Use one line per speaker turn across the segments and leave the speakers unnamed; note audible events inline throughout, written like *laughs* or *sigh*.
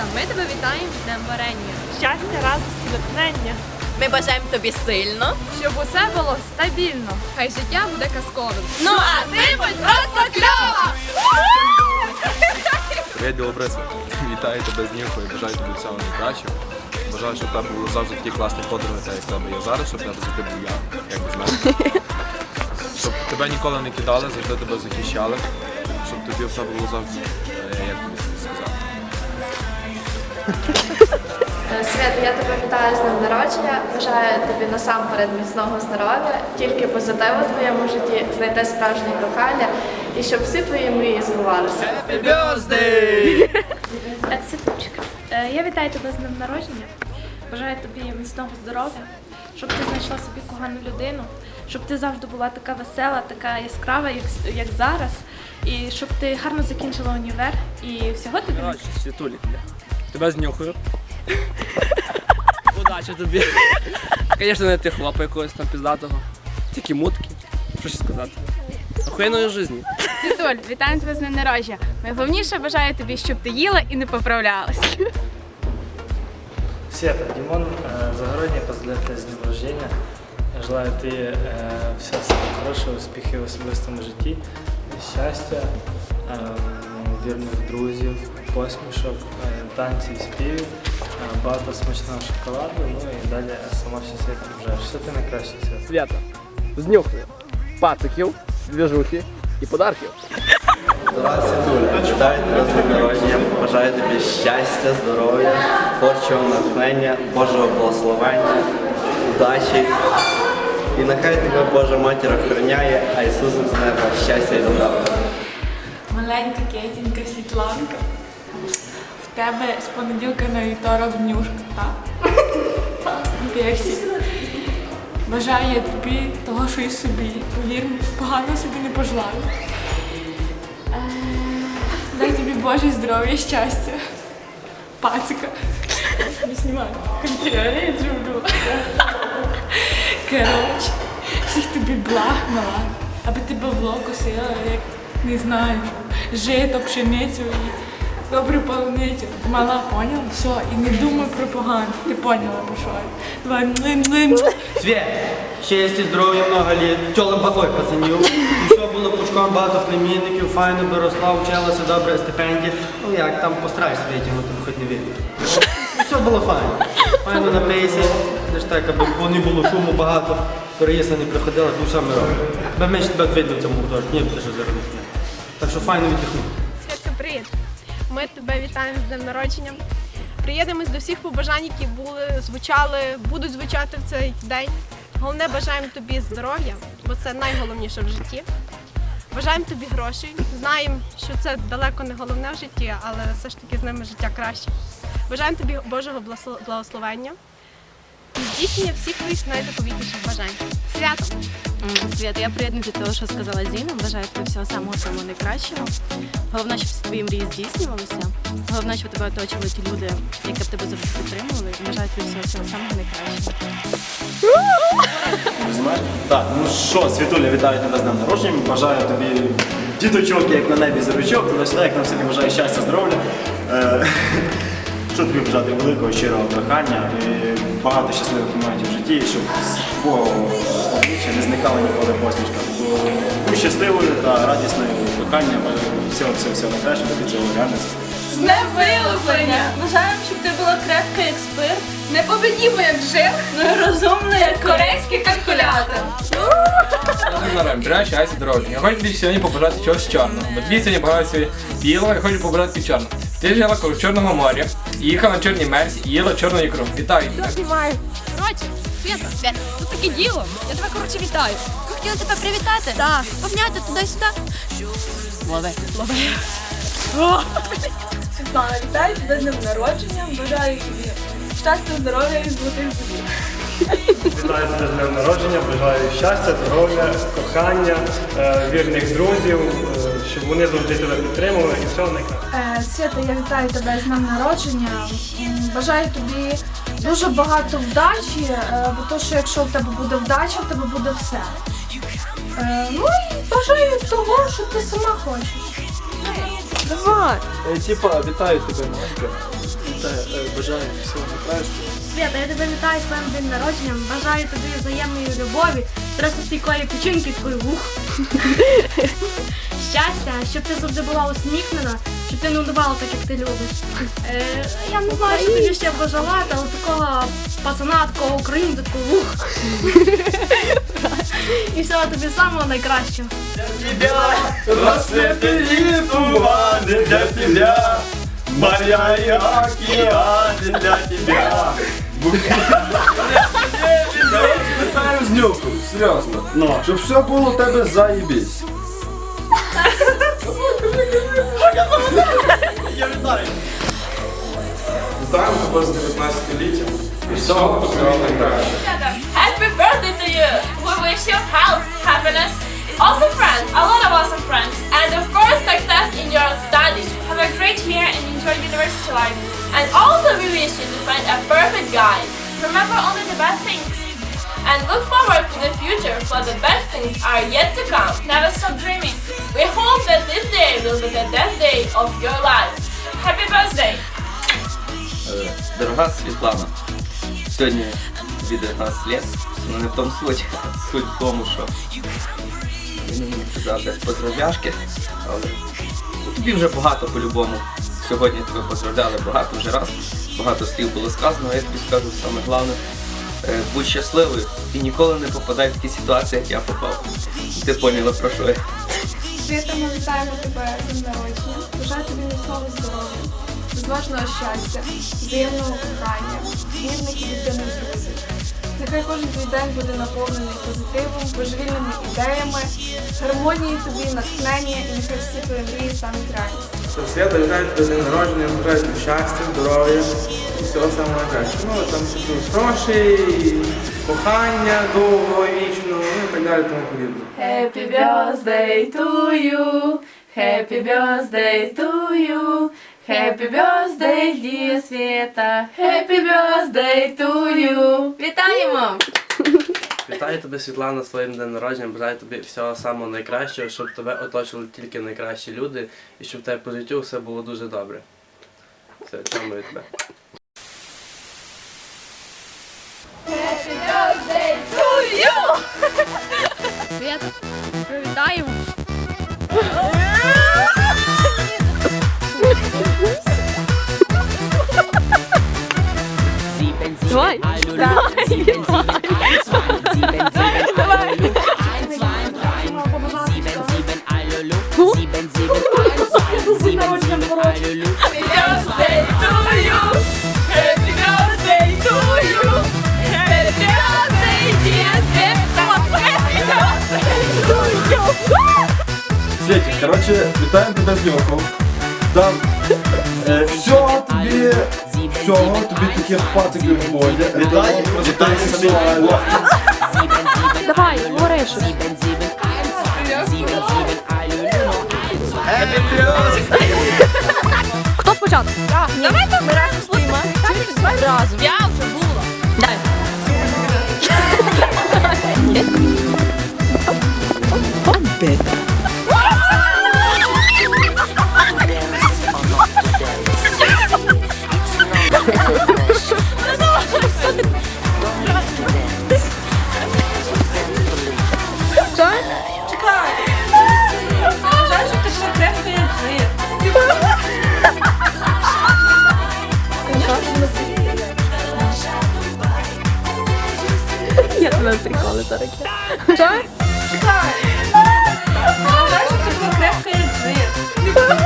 Свята, ми тебе вітаємо з Днем Варення.
Щастя, радості, натхнення.
Ми бажаємо тобі сильно.
Щоб усе було стабільно. Хай життя буде казковим.
Ну а ти будь просто кльова!
Привіт, Білобрице. Вітаю тебе з Нівкою, бажаю тобі всього найкращого. Бажаю, щоб в тебе були завжди такі класні подруги, так як тебе є зараз, щоб тебе завжди був я, як без мене. Щоб тебе ніколи не кидали, завжди тебе захищали. Щоб тобі все було завжди, е, як тобі.
Свята, я тебе вітаю з днем народження. Бажаю тобі насамперед міцного здоров'я, тільки позитиву в твоєму житті, знайти справжнє кохання і щоб всі твої мрії збувалися.
Світочка, е, я вітаю тебе з днем народження. Бажаю тобі міцного здоров'я, щоб ти знайшла собі кохану людину, щоб ти завжди була така весела, така яскрава, як, як зараз, і щоб ти гарно закінчила універ і всього тобі.
Світулі, бля. Тебе знюхаю. Удачі тобі. Звісно, не ти хлопа якогось там піздатого. Тільки мутки. Що ще сказати? Охуєнної житті.
Світуль, вітаю тебе з днем народження. Найголовніше бажаю тобі, щоб ти їла і не поправлялась.
Света, Димон, э, Загородний, поздравляю тебя с днем рождения. Желаю тебе э, всего самого хорошого, успіхів в особистому житті, щастя, е, вірних друзів, посмішок, е, танців, співів, е, багато смачного шоколаду, ну і далі сама щасливо вже. Все ти найкраще, Света.
Свята. Знюхаю. Пациків, двіжухи і подарків.
Вітаю тебе з днем народження, бажаю тобі щастя, здоров'я, творчого натхнення, Божого благословення, удачі. І нехай тебе Божа матір охороняє, а Ісус з неба щастя і добра.
Маленька кетінька Світланка. В тебе з понеділка на вівторок днюшка, так? Бажаю я тобі того, що і собі. Повір, погано собі не пожелаю. Е, Дай тобі Боже здоров'я, щастя. Пацика. Не знімаю. Континери я зроблю. Коротше, всіх тобі благ мала, аби тебе вло косила, як не знаю, жито, пшеницю добру полуницю. Мала, поняла? Все, і не думай про погано. Ти поняла, про що? Давай.
Свет, щастя, здоров'я, много літ, тьоли багой пацанів. І все було пучком, багато племінників, файно би росла, вчилася добре, стипендія. Ну як там постарайся витягнути, хоч не вірю. Все було файно. Файно на пейсі, де ж так, аби не було шуму багато, переїзда не приходила, то все ми робимо. Бо менше тебе видно в цьому гуртожитку, ні, ти що зараз. Так що файно віддихнути.
Святка, привіт! Ми тебе вітаємо з днем народження. Приєднуємось до всіх побажань, які були, звучали, будуть звучати в цей день. Головне, бажаємо тобі здоров'я, бо це найголовніше в житті. Бажаємо тобі грошей. Знаємо, що це далеко не головне в житті, але все ж таки з ними життя краще. Бажаємо тобі Божого благословення здійснення всіх твоїх найзаповітніших бажань. Свято!
Свята, я приєднуюся до того, що сказала Зіна. Бажаю тобі всього самого самого найкращого. Головне, щоб всі твої мрії здійснювалися. Головне, щоб тебе оточували ті люди, які б тебе завжди підтримували. Бажаю тобі всього, всього самого найкращого.
Так, ну що, Світуля, вітаю тебе з днем народження. Бажаю тобі діточок, як на небі зірочок, туди сюди, як нам всім бажаю щастя, здоров'я. Е, *laughs* Що тобі бажати великого щирого кохання і багато щасливих моментів в житті, щоб з твого обличчя не зникала ніколи посмішка. Будь щасливою та радісною кохання. Всього, всього, всього найкращого тобі цього реально.
З днем вилуплення! Бажаємо, щоб ти була крепка, як спир, непобедімо, як жир, ну і розумна, як корейський калькулятор.
Бажаю щастя, здоров'я. Я хочу сьогодні побажати чогось чорного. Бо тобі сьогодні багато білого, я хочу побажати чорного. Ти жила коло Чорного моря, їхала на чорній мерсі і їла чорну ікру. Вітаю тебе.
Коротше, Свята, Свята, тут таке діло. Я тебе, коротше, вітаю. Хотіла тебе привітати? Так. Обняти туди-сюди. Лови, лови.
Світлана, вітаю тебе з днем народження. Бажаю тобі щастя, здоров'я і золотих зубів.
Вітаю тебе з днем народження, бажаю щастя, здоров'я, кохання, е, вірних друзів, щоб вони завжди тебе підтримували і всього найкраще.
Свята, я вітаю тебе з днем народження. Бажаю тобі дуже багато вдачі, е, бо то, що якщо в тебе буде вдача, в тебе буде все. Е, Ну і бажаю того, що ти сама хочеш. Давай.
Е, Типа, вітаю тебе, е, бажаю всього найкращого.
Свята, я тебе вітаю з твоїм день народженням. Бажаю тобі взаємної любові, стресостійкої печінки твою вух. *laughs* Щастя, щоб ти завжди була усміхнена, щоб ти не удавала так, як ти любиш. Е, я не знаю, що тобі ще пожелати, але такого пацана, такого українця, такого вух. *laughs* І всього тобі самого найкращого.
Расцветили туманы для тебя, моря и океаны для тебя.
Серйозно.
Ну.
Щоб все було у тебе заєбісь.
Я вітаю.
Вітаємо тебе з 19-літтям. І всього тобі найкраще.
Happy birthday to you! We wish you health, happiness, awesome friends, a lot of awesome friends, and of course success in your studies. Have a great year and enjoy university life. And also we wish you to find a perfect guy. Remember only the best things. And look forward to the future, for the best things are yet to come. Never stop dreaming. We hope that this day will be the best day of your life. Happy birthday!
Е, Дорога Світлана, сьогодні 19 лет, але не в тому суть. Суть в тому, що я не можу сказати поздравляшки, але тобі вже багато по-любому. Сьогодні тебе поздравляли багато вже раз, багато слів було сказано, а я тобі скажу саме головне. е, Будь щасливою і ніколи не попадай в такі ситуації, як я попав. Ти поняла про що я.
Свята, ми вітаємо тебе народження. Бажаю тобі міцного здоров'я, безмежного щастя, взаємного кохання, вірних і відданих друзів. Нехай кожен твій день буде наповнений позитивом, божевільними ідеями, гармонією тобі, натхнення і нехай всі твої мрії стануть реальністю.
Свята, вітаю тебе з днем народження, бажаю тобі щастя, здоров'я і всього самого найкращого. Ну, там тут грошей, кохання довго, вічного, ну і так далі, тому подібне.
Happy birthday to you. Happy birthday to you. Happy birthday, dear Света. Happy birthday to you. Вітаємо!
Вітаю тебе, Світлана, з твоїм днем народження. Бажаю тобі всього самого найкращого, щоб тебе оточили тільки найкращі люди і щоб в тебе по життю все було дуже добре. Все, цьому тебе.
Світік, коротше, вітаємо тебе з нюхом. Там е, всього тобі, всього тобі таких пациків буде. Вітаю, вітаю сексуально.
Давай, говори щось. Хто спочатку? Давайте ми разом стоїмо. Разом. Я вже була. Дай.
Бажаю,
Я тебе приколи зараз.
Бажаю, щоб ти була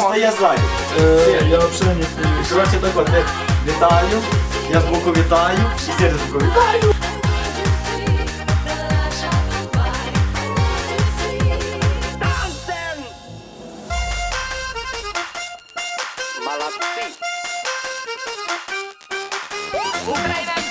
Особисто я зайнятий. Е,
я взагалі не стою.
Коротше, так от, я вітаю, я з боку вітаю, і серед з боку вітаю. Молодцы! Украина!